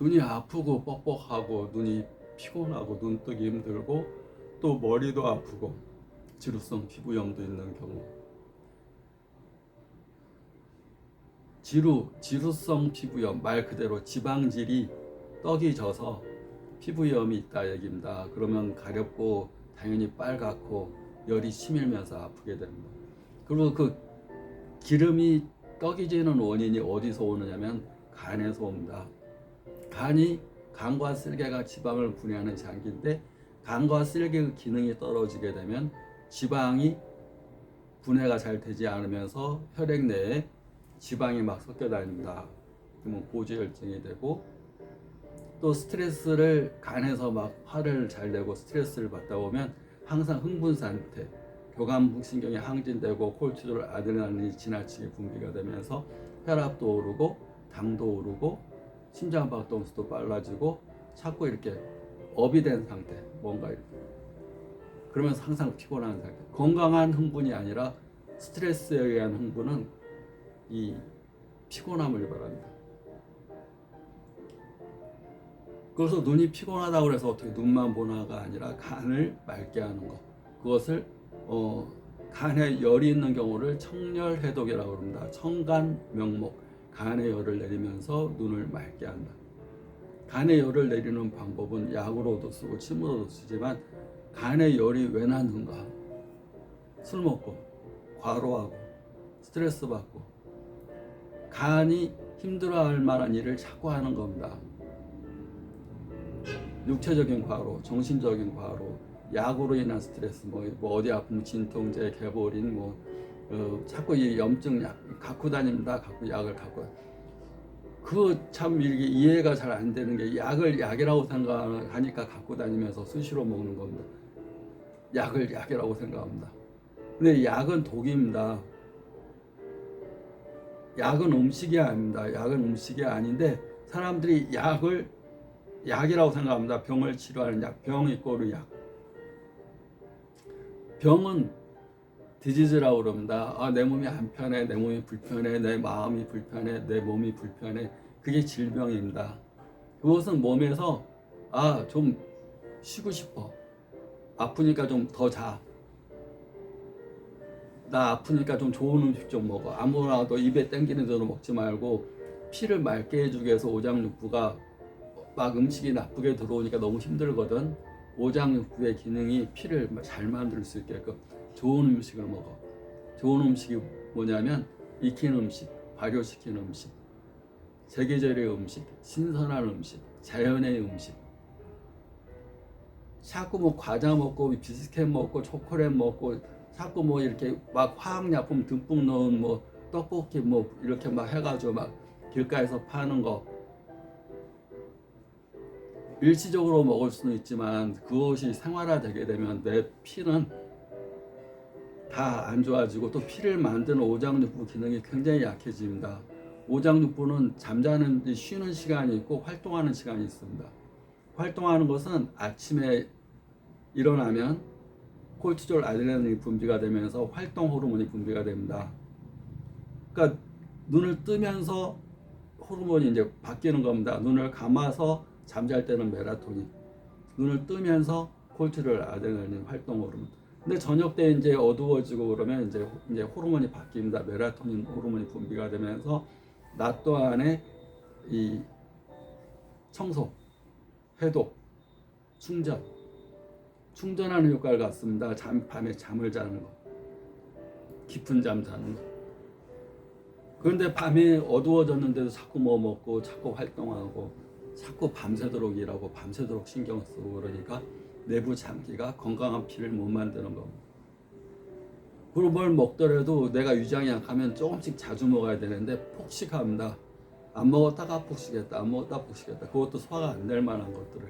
눈이 아프고 뻑뻑하고 눈이 피곤하고 눈 뜨기 힘들고 또 머리도 아프고 지루성 피부염도 있는 경우 지루, 지루성 피부염 말 그대로 지방질이 떡이 져서 피부염이 있다 얘기입니다. 그러면 가렵고 당연히 빨갛고 열이 치밀면서 아프게 됩니다. 그리고 그 기름이 떡이 지는 원인이 어디서 오느냐면 간에서 옵니다. 간이 간과 쓸개가 지방을 분해하는 장기인데 간과 쓸개의 기능이 떨어지게 되면 지방이 분해가 잘 되지 않으면서 혈액 내에 지방이 막 섞여 다닙니다. 그러면 고지혈증이 되고 또 스트레스를 간에서 막 화를 잘 내고 스트레스를 받다 보면 항상 흥분 상태, 교감신경이 항진되고 콜티졸, 아드레날린이 지나치게 분비가 되면서 혈압도 오르고 당도 오르고 심장 박동수도 빨라지고 자꾸 이렇게 업이 된 상태, 뭔가 이렇게 그러면서 항상 피곤한 상태. 건강한 흥분이 아니라 스트레스에 의한 흥분은 이 피곤함을 유발합니다. 그래서 눈이 피곤하다고 그래서 어떻게 눈만 보나가 아니라 간을 맑게 하는 것. 그것을 어, 간에 열이 있는 경우를 청열해독이라고 합니다. 청간 명목, 간에 열을 내리면서 눈을 맑게 한다. 간에 열을 내리는 방법은 약으로도 쓰고 침으로도 쓰지만 간에 열이 왜 나는가? 술 먹고 과로하고 스트레스 받고 간이 힘들어할 만한 일을 자꾸 하는 겁니다. 육체적인 과로, 정신적인 과로, 약으로 인한 스트레스, 뭐, 뭐 어디 아프면 진통제, 개보린, 뭐 어, 자꾸 이 염증 약 갖고 다닙니다. 갖고 약을 갖고 그 참 이게 이해가 잘 안 되는 게 약을 약이라고 생각하니까 갖고 다니면서 수시로 먹는 겁니다. 약을 약이라고 생각합니다. 근데 약은 독입니다. 약은 음식이 아닙니다. 약은 음식이 아닌데 사람들이 약을 약이라고 생각합니다. 병을 치료하는 약, 병 이 꼬르 약. 병은 디지즈라고 그럽니다. 아, 내 몸이 안 편해, 내 몸이 불편해, 내 마음이 불편해, 내 몸이 불편해. 그게 질병입니다. 그것은 몸에서 아, 좀 쉬고 싶어. 아프니까 좀 더 자. 나 아프니까 좀 좋은 음식 좀 먹어. 아무나도 입에 땡기는 대로 먹지 말고 피를 맑게 해주기 위해서 오장육부가 막 음식이 나쁘게 들어오니까 너무 힘들거든. 오장육부의 기능이 피를 잘 만들 수 있게끔 좋은 음식을 먹어. 좋은 음식이 뭐냐면 익힌 음식, 발효시킨 음식, 세계절의 음식, 신선한 음식, 자연의 음식. 자꾸 뭐 과자 먹고 비스켓 먹고 초콜릿 먹고 자꾸 뭐 이렇게 막 화학약품 듬뿍 넣은 뭐 떡볶이 뭐 이렇게 막 해가지고 막 길가에서 파는 거 일시적으로 먹을 수는 있지만 그것이 생활화되게 되면 내 피는 다 안 좋아지고 또 피를 만드는 오장육부 기능이 굉장히 약해집니다. 오장육부는 잠자는 쉬는 시간이 있고 활동하는 시간이 있습니다. 활동하는 것은 아침에 일어나면 콜티졸 아드레날린이 분비가 되면서 활동 호르몬이 분비가 됩니다. 그러니까 눈을 뜨면서 호르몬이 이제 바뀌는 겁니다. 눈을 감아서 잠잘 때는 메라토닌, 눈을 뜨면서 콜티졸 아드레날린 활동 호르몬. 근데 저녁 때 이제 어두워지고 그러면 이제 이제 호르몬이 바뀝니다. 메라토닌 호르몬이 분비가 되면서 낮 동안에 이 청소, 해독, 충전, 충전하는 효과를 갖습니다. 잠 밤에 잠을 자는 거, 깊은 잠 자는 거. 그런데 밤에 어두워졌는데도 자꾸 뭐 먹고 자꾸 활동하고 자꾸 밤새도록 일하고 밤새도록 신경 쓰고 그러니까 내부 장기가 건강한 피를 못 만드는 겁니다. 그리고 뭘 먹더라도 내가 위장이 약하면 조금씩 자주 먹어야 되는데 폭식합니다. 안 먹었다가 폭식했다. 안 먹었다 폭식했다. 그것도 소화가 안 될 만한 것들을.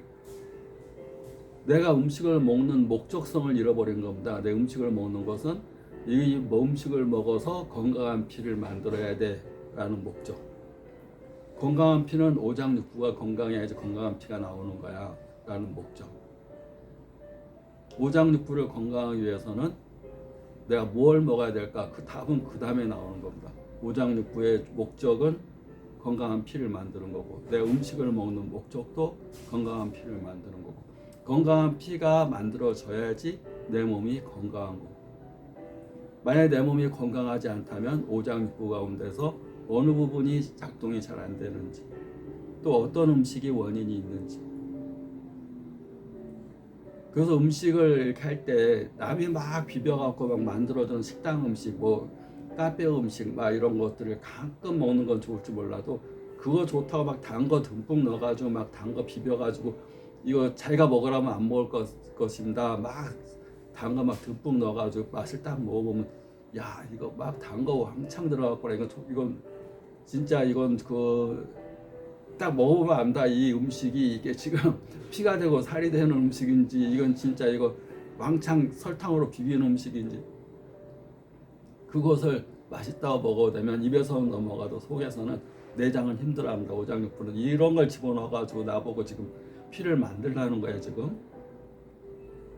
내가 음식을 먹는 목적성을 잃어버린 겁니다. 내 음식을 먹는 것은 이 음식을 먹어서 건강한 피를 만들어야 돼라는 목적. 건강한 피는 오장육부가 건강해야지 건강한 피가 나오는 거야 라는 목적. 오장육부를 건강하기 위해서는 내가 뭘 먹어야 될까? 그 답은 그 다음에 나오는 겁니다. 오장육부의 목적은 건강한 피를 만드는 거고 내 음식을 먹는 목적도 건강한 피를 만드는 거고 건강한 피가 만들어져야지 내 몸이 건강한 거고 만약 내 몸이 건강하지 않다면 오장육부 가운데서 어느 부분이 작동이 잘 안 되는지 또 어떤 음식이 원인이 있는지 그래서 음식을 이렇게 할 때 남이 막 비벼갖고 막 만들어주는 식당 음식 뭐 카페 음식 막 이런 것들을 가끔 먹는 건 좋을지 몰라도 그거 좋다고 막 단 거 듬뿍 넣어가지고 막 단 거 비벼가지고 이거 자기가 먹으라면 안 먹을 것, 것입니다. 막 단 거 막 듬뿍 넣어가지고 맛을 딱 먹어보면 야 이거 막 단 거 왕창 들어갔고 이건 조- 이건 진짜 이건 그 딱 먹어보면 안다 이 음식이 이게 지금 피가 되고 살이 되는 음식인지 이건 진짜 이거 왕창 설탕으로 비비는 음식인지. 그것을 맛있다고 먹어도 되면 입에서는 넘어가도 속에서는 내장은 힘들어합니다 오장육부는. 이런 걸 집어넣어가지고 나보고 지금 피를 만들라는 거예요 지금.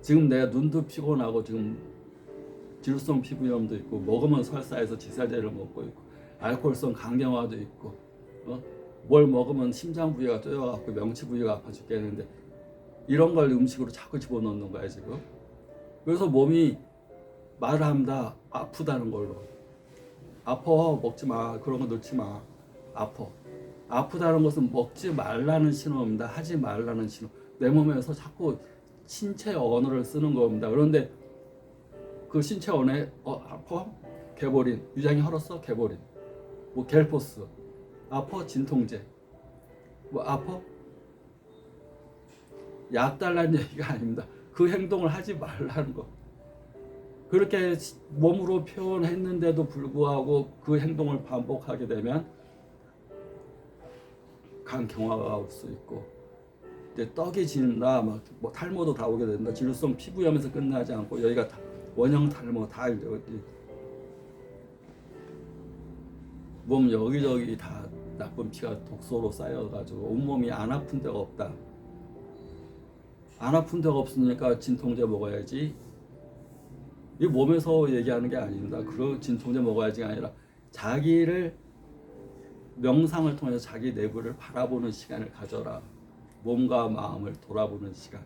지금 내가 눈도 피곤하고 지금 지루성 피부염도 있고 먹으면 설사해서 지사제를 먹고 있고 알코올성 강경화도 있고 어? 뭘 먹으면 심장 부위가 쪼여갖고 명치 부위가 아파 죽겠는데 이런 걸 음식으로 자꾸 집어넣는 거야 지금. 그래서 몸이 합니다 아프다는 걸로. 아파 먹지 마. 그런 거 넣지 마. 아파 아프다는 것은 먹지 말라는 신호입니다. 하지 말라는 신호. 내 몸에서 자꾸 신체 언어를 쓰는 겁니다. 그런데 그 신체 언어에 어 아파 개보린. 유장이 헐었어? 개보린. 뭐 겔포스 아파 진통제. 뭐 아파 약 달라는 얘기가 아닙니다. 그 행동을 하지 말라는 거. 그렇게 몸으로 표현했는데도 불구하고 그 행동을 반복하게 되면 간 경화가 올 수 있고 이제 떡이 진다 막 뭐 탈모도 다 오게 된다 진루성 피부염에서 끝나지 않고 여기가 다 원형 탈모 다 이제 몸 여기저기 다 나쁜 피가 독소로 쌓여가지고 온몸이 안 아픈 데가 없다. 안 아픈 데가 없으니까 진통제 먹어야지. 이 몸에서 얘기하는 게 아닙니다. 그런 진통제 먹어야지가 아니라 자기를 명상을 통해서 자기 내부를 바라보는 시간을 가져라. 몸과 마음을 돌아보는 시간.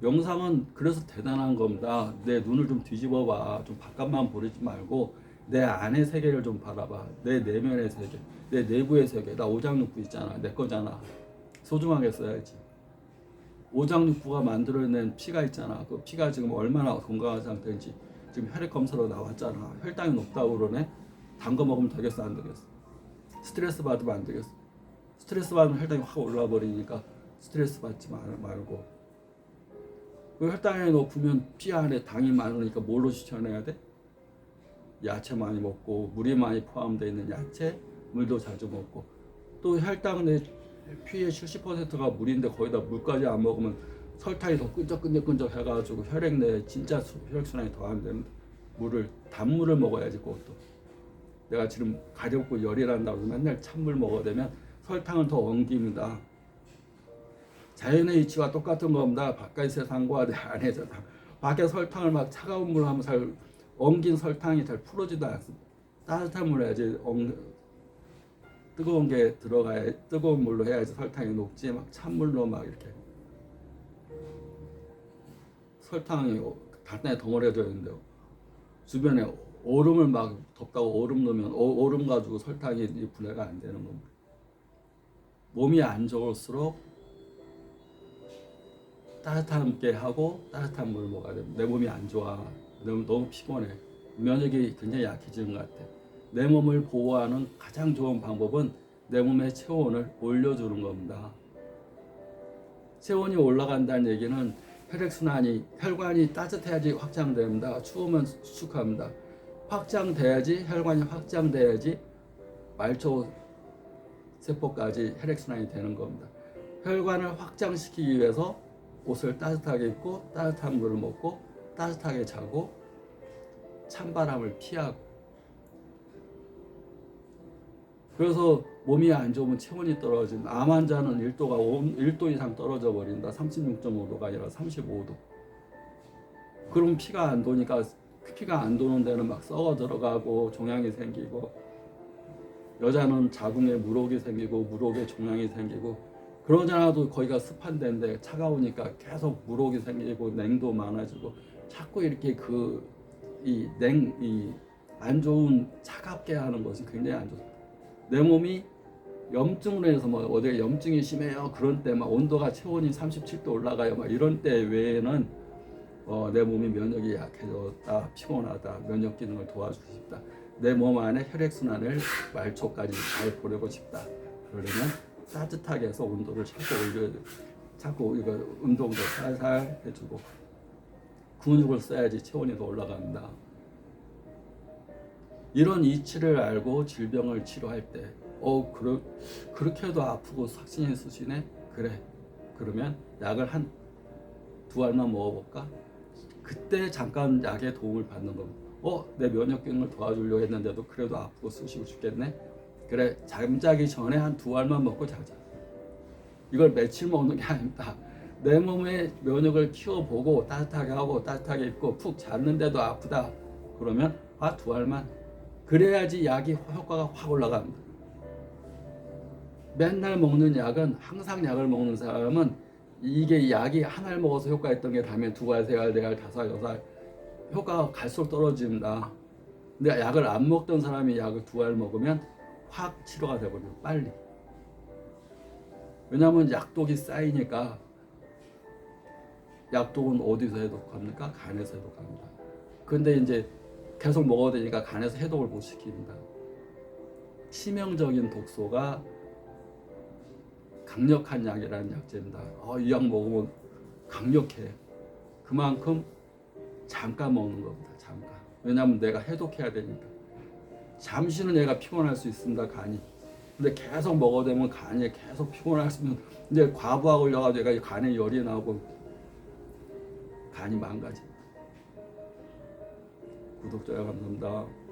명상은 그래서 대단한 겁니다. 내 눈을 좀 뒤집어 봐. 좀 바깥만 보지 말고 내 안의 세계를 좀 바라봐. 내 내면의 세계, 내 내부의 세계. 나 오장육부 있잖아. 내 거잖아. 소중하게 써야지. 오장육부가 만들어낸 피가 있잖아. 그 피가 지금 얼마나 건강한 상태인지 지금 혈액 검사로 나왔잖아. 혈당이 높다고 그러네. 단 거 먹으면 되겠어 안 되겠어? 스트레스 받으면 안 되겠어? 스트레스 받으면 혈당이 확 올라 버리니까 스트레스 받지 말- 말고 그 혈당이 높으면 피 안에 당이 많으니까 뭘로 추천해야 돼? 야채 많이 먹고 물이 많이 포함되어 있는 야채, 물도 자주 먹고 또 혈당 내 피의 70%가 물인데 거기다 물까지 안 먹으면 설탕이 더 끈적끈적끈적 해가지고 혈액 내에 진짜 수- 혈액순환이 더안 됩니다. 물을 단물을 먹어야지 그것도 내가 지금 가렵고 열이 난다고 맨날 찬물 먹어야 되면 설탕을 더 엉깁니다. 자연의 이치와 똑같은 겁니다. 바깥 세상과 내 안의 세상. 밖에 설탕을 막 차가운 물 하면 잘 엉긴 설탕이 잘 풀어지도 않습니다. 따뜻한 물 해야지 엉, 뜨거운 게 들어가야 뜨거운 물로 해야지 설탕이 녹지 막 찬물로 막 이렇게 설탕이 단단히 덩어리져 있는데요. 주변에 얼음을 막 덥다고 얼음 넣으면 어- 얼음 가지고 설탕이 이 분해가 안 되는 겁니다. 몸이 안 좋을수록 따뜻함게 하고 따뜻한 물을 먹어야 됩니다. 내 몸이 안 좋아. 너무, 너무 피곤해. 면역이 굉장히 약해지는 것 같아. 내 몸을 보호하는 가장 좋은 방법은 내 몸의 체온을 올려주는 겁니다. 체온이 올라간다는 얘기는 혈액순환이, 혈관이 따뜻해야지 확장됩니다. 추우면 수축합니다. 확장돼야지, 혈관이 확장돼야지 말초 세포까지 혈액순환이 되는 겁니다. 혈관을 확장시키기 위해서 옷을 따뜻하게 입고 따뜻한 물을 먹고 따뜻하게 자고 찬바람을 피하고 그래서 몸이 안 좋으면 체온이 떨어진 암 환자는 1도가 1도 이상 떨어져 버린다. 36.5도가 아니라 35도. 그럼 피가 안 도니까 피가 안 도는 데는 막 썩어 들어가고 종양이 생기고 여자는 자궁에 물혹이 생기고 물혹에 종양이 생기고 그러지 않아도 거기가 습한 데인데 차가우니까 계속 물혹이 생기고 냉도 많아지고 자꾸 이렇게 그 이 냉 이 안 좋은 차갑게 하는 것이 굉장히 안 좋습니다. 내 몸이 염증으로 해서 뭐 어디에 염증이 심해요. 그런 때 막 온도가 체온이 37도 올라가요. 막 이런 때 외에는 어, 내 몸이 면역이 약해졌다 피곤하다 면역 기능을 도와주고 싶다. 내 몸 안에 혈액 순환을 말초까지 잘 보내고 싶다. 그러려면 따뜻하게 해서 온도를 자꾸 올려 자꾸 이거 운동도 살살 해주고 근육을 써야지 체온이 더 올라갑니다. 이런 이치를 알고 질병을 치료할 때, 어, 그러, 그렇게 해도 아프고 삭신이 쑤시네? 그래. 그러면 약을 한 두 알만 먹어볼까? 그때 잠깐 약의 도움을 받는 겁니다. 어, 내 면역 기능을 도와주려고 했는데도 그래도 아프고 쑤시고 죽겠네? 그래, 잠자기 전에 한 두 알만 먹고 자자. 이걸 며칠 먹는 게 아닙니다. 내 몸의 면역을 키워보고 따뜻하게 하고 따뜻하게 입고 푹 잤는데도 아프다. 그러면 아 두 알만 그래야지 약이 효과가 확 올라갑니다. 맨날 먹는 약은 항상 약을 먹는 사람은 이게 약이 한 알 먹어서 효과했던 게 다음에 두 알, 세 알, 네 알, 다섯 알, 여섯 알 효과가 갈수록 떨어집니다. 근데 약을 안 먹던 사람이 약을 두 알 먹으면 확 치료가 되거든요. 빨리. 왜냐하면 약독이 쌓이니까 약독은 어디서 해독합니까? 간에서 해독합니다. 근데 이제 계속 먹어야 되니까 간에서 해독을 못 시킵니다. 치명적인 독소가 강력한 약이라는 약제입니다. 어, 이약 먹으면 강력해. 그만큼 잠깐 먹는 겁니다. 잠깐. 왜냐하면 내가 해독해야 되니까. 잠시는 얘가 피곤할 수 있습니다. 간이. 근데 계속 먹어대면 간이 계속 피곤할 수 있는 이제 과부하 걸려가지고 간에 열이 나고 간이 망가집니다. 구독자 감사합니다.